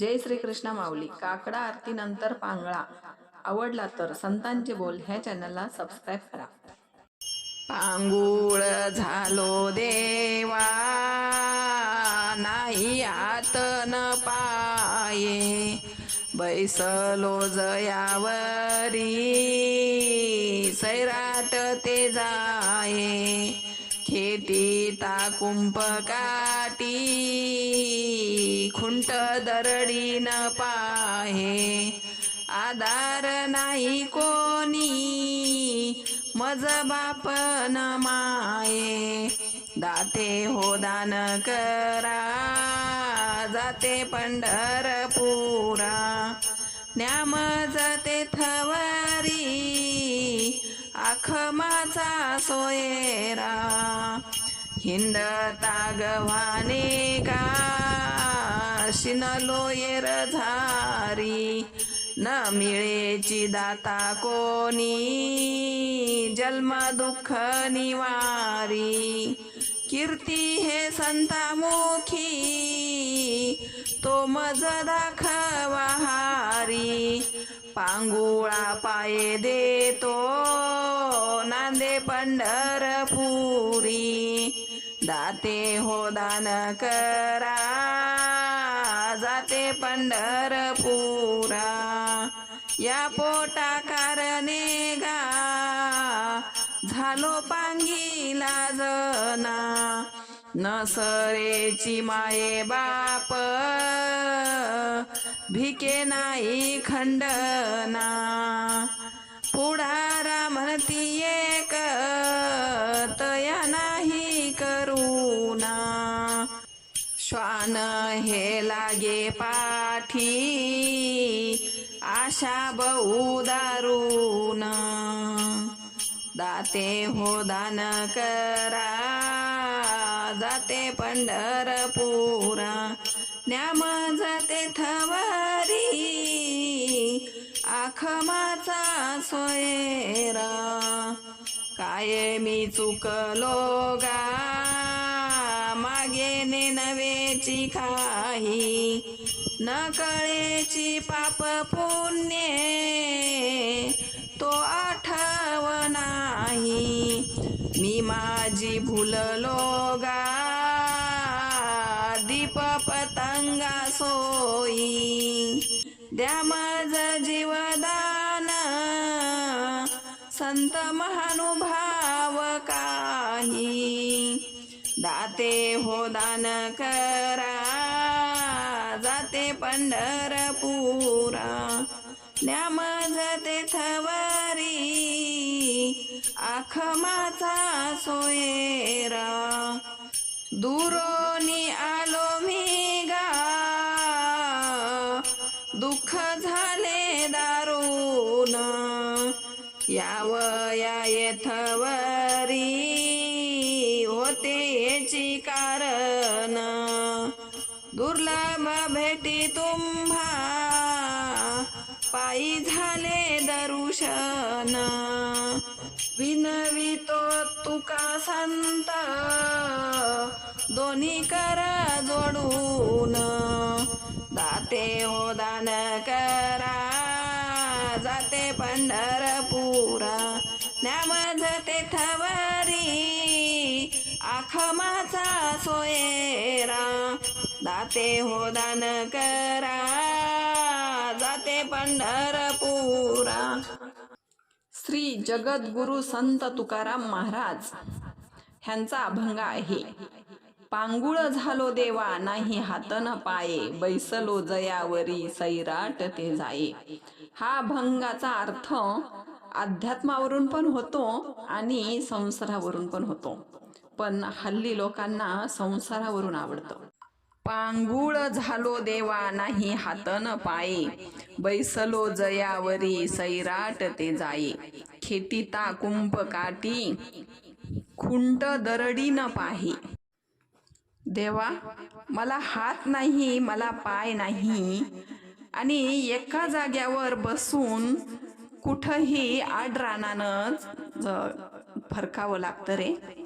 जय श्रीकृष्ण माऊली. काकडा आरतीनंतर पांगळा. आवडला तर संतांचे बोल ह्या चॅनलला सबस्क्राईब करा. पांगुळ झालो देवा. नाही आतन न पाये. बैसलो जयावरी. सैराट ते जाये. खेटी खुंट दरडी न पाहे. आधार नाही कोणी मज बाप न माये. दाते हो दान करा जाते पंढरपुरा. न्याम जाते थवा अखमाचा सोयेरा. सोयरा तागवाने का शिनलो येर झारी. न मिळेची दाता कोणी? जन्म दुःख निवारी. कीर्ती हे संतामुखी. तो मज दाखवाहारी पांगुळा पाये देतो. पंढरपुरी. दाते हो दान करा. जाते पंढरपुरा. या पोटा कारणे गा झालो पांगीला जना. नसरेची माये बाप. भिके नाही खंडना. पुढा शाब उदारून दाते हो दान करा जाते पंढरपुरा न्याम जाते थवारी आखमाचा सोयरा. काय मी चुकलो गा मागे ने नवेची काही न कळेची पाप पुण्ये तो आठव नाही. मी माझी भुललो गा दीप पतंगा सोयी द्या माझ जीवदान संत महानुभाव काही. दाते हो दान करा पंढरपुरा. न्याम जाते थवारी आख माझा सोयरा. दुरोनी आलो मी गा दुःख झाले दारुण. यावया येथवरी विनवितो तुका संत. दोन्ही कर जोडून. दाते हो दान करा. जाते पंढरपुरा. न्याम जाते थवरी. आखमाचा सोयेरा सोयरा. दाते हो दान करा. जाते पंढरपुरा. श्री जगद्गुरु संत तुकाराम महाराज ह्यांचा अभंग आहे. पांगुळ झालो देवा नाही हातन पाये बैसलो जयावरी सैराट ते जाये. हा अभंगाचा अर्थ अध्यात्मावरून पण होतो आणि संसारावरून पण होतो. पण हल्ली लोकांना संसारावरून आवडतं. पांगुळ झालो देवा नाही हातन पाये. बैसलो जयावरी सैराट ते जाये. खेटीता कुंभ काटी खुंट दरडी न पाही. देवा मला हात नाही मला पाय नाही. आणि एका जाग्यावर बसून कुठंही आडरानानं ज- फरकावं लागतं रे.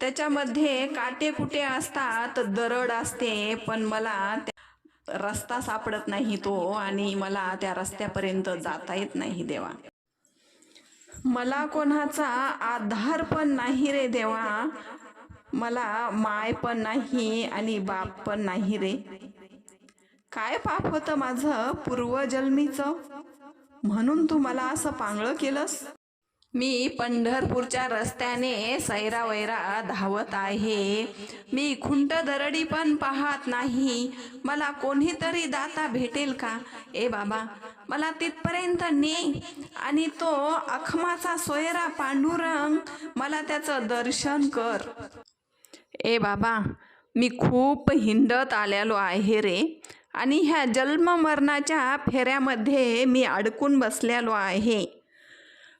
त्याच्यामध्ये काटे कुटे असतात दरड असते पण मला त्या- रस्ता सापडत नाही तो आणि मला त्या रस्त्यापर्यंत जाता येत नाही देवा. मला कोणाचा आधार पण नाही रे देवा. मला माय पण नाही आणि बाप पण नाही रे. काय पाप होतं माझं पूर्वजन्मीचं? म्हणून तू मला असं पांगळं केलंस? मी पंढरपूरच्या रस्त्याने सैरा वैरा धावत आहे. मी खुंट दरडी पण पाहत नाही. मला कोणीतरी दाता भेटेल का? ए बाबा मला तिथपर्यंत ने. आणि तो अखमाचा सोयरा पांडुरंग मला त्याचं दर्शन कर. ए बाबा मी खूप हिंडत आलेलो आहे रे. आणि ह्या जन्म मरणाच्या फेऱ्यामध्ये मी अडकून बसलेलो आहे.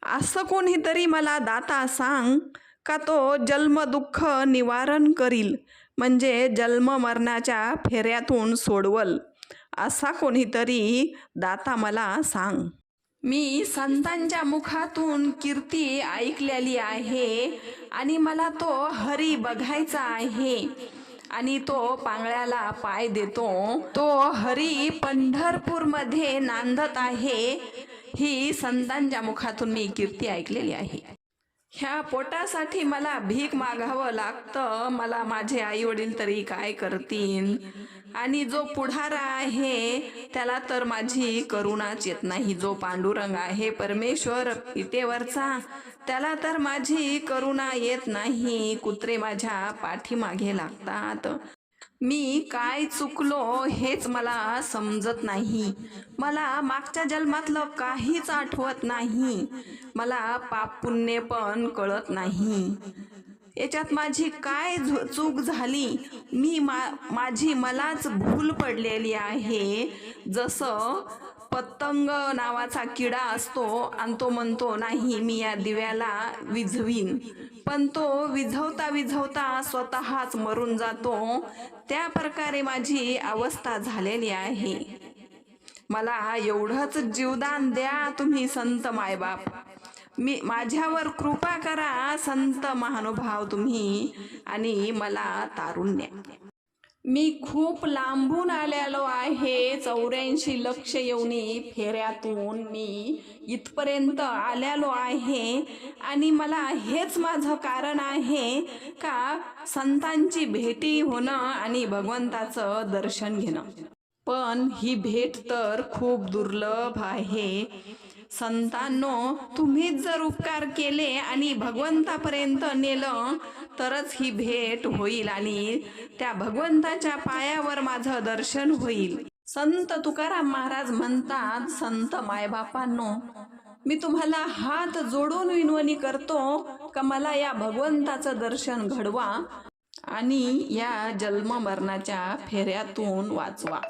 असं कोणीतरी मला दाता सांग का तो जन्मदुःख निवारण करील म्हणजे जन्म मरणाच्या फेऱ्यातून सोडवल असा कोणीतरी दाता मला सांग. मी संतांच्या मुखातून कीर्ती ऐकलेली आहे आणि मला तो हरी बघायचा आहे आणि तो पांगळ्याला पाय देतो. तो हरी पंढरपूरमध्ये नांदत आहे ही संतांच्या मुखातून मी कीर्ती ऐकलेली आहे. ह्या पोटासाठी मला भीक मागावं लागतं. मला माझे आई वडील तरी काय करतील? आणि जो पुढारा आहे त्याला तर माझी करुणाच येत नाही. जो पांडुरंग आहे परमेश्वर पितेवरचा त्याला तर माझी करुणा येत नाही. कुत्रे माझ्या पाठीमागे लागतात. मी काय चुकलो हेच मला समजत नाही. मला मागच्या जन्मातलं काहीच आठवत नाही. मला पाप पुण्य पण कळत नाही. याच्यात माझी काय झु- चूक झाली? मी मा माझी मलाच भूल पडलेली आहे. जसं पतंग नावाचा किडा असतो आणि तो म्हणतो नाही मी या दिव्याला विझवीन. पण तो विझवता विझवता स्वतःच मरून जातो. त्या प्रकारे माझी अवस्था झालेली आहे. मला एवढंच जीवदान द्या तुम्ही संत मायबाप. मी माझ्यावर कृपा करा संत महानुभाव तुम्ही. आणि मला तारुण्य. द्या मी खूप लांबून आलेलो आहे. चौऱ्याऐंशी लक्ष येऊनी फेऱ्यातून मी इथपर्यंत आलेलो आहे. आणि मला हेच माझं कारण आहे का? संतांची भेटी होणं आणि भगवंताचं दर्शन घेणं. पण ही भेट तर खूप दुर्लभ आहे. संतांनो तुम्हीच जर उपकार केले आणि भगवंतापर्यंत नेलं तरच ही भेट होईल आणि त्या भगवंताच्या पायावर माझं दर्शन होईल. संत तुकाराम महाराज म्हणतात संत मायबापांनो मी तुम्हाला हात जोडून विनवणी करतो का मला या भगवंताचं दर्शन घडवा आणि या जन्म मरणाच्या फेऱ्यातून वाचवा.